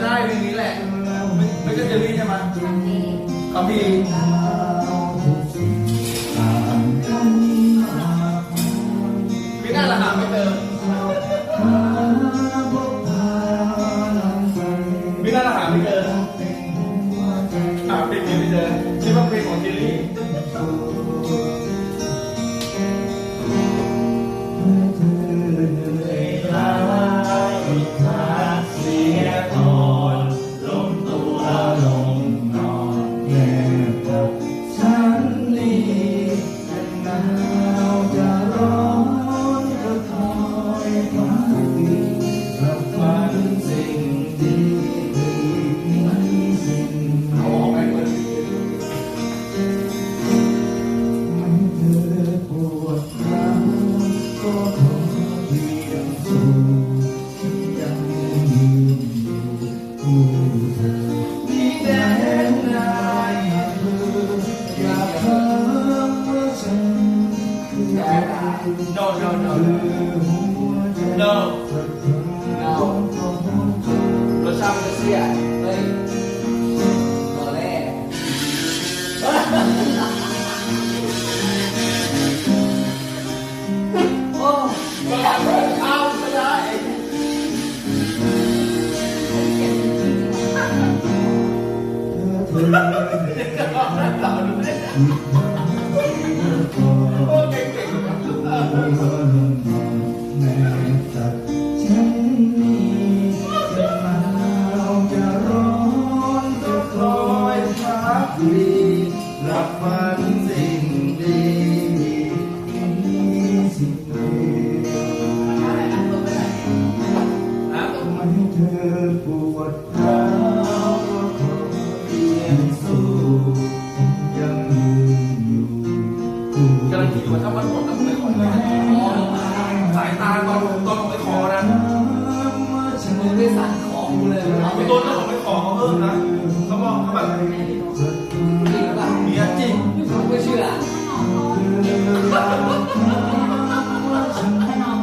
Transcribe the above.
ใช่เพลงนี้แหละ ไม่ใช่เจอรี่ใช่ไหมคำพีคำพีไม่ได้ละหาไม่เจอไม่น่าละหาไม่เจอหาเพลงนี้ไม่เจอคิดว่าเพลงของเจอรี่ รโนโนโนคือหัวใจ No สักครั้งของหัวใจรสชาติมั แม้จัดฉันนี้จะหนาวจะร้อนจะคอยพักดีรับฟันสิ่งดีมีสิ่งดีนะไม่ให้เธอปวดร้าวก็ขอเพียงสู้ฉันยังยืนอยู่คู่กำลังคิดอยู่ว่าถ้าวันหมดต้องไปขอไหมส นตอนตอนผมไปขอนะฉันไม่ได้สั่งของเลยเอาไปต้นแล้ไปขอเขาเพิ่มนะเขาบอกเขาแบบเนี่ยจริงผมไม่เชื่อไม่น้อง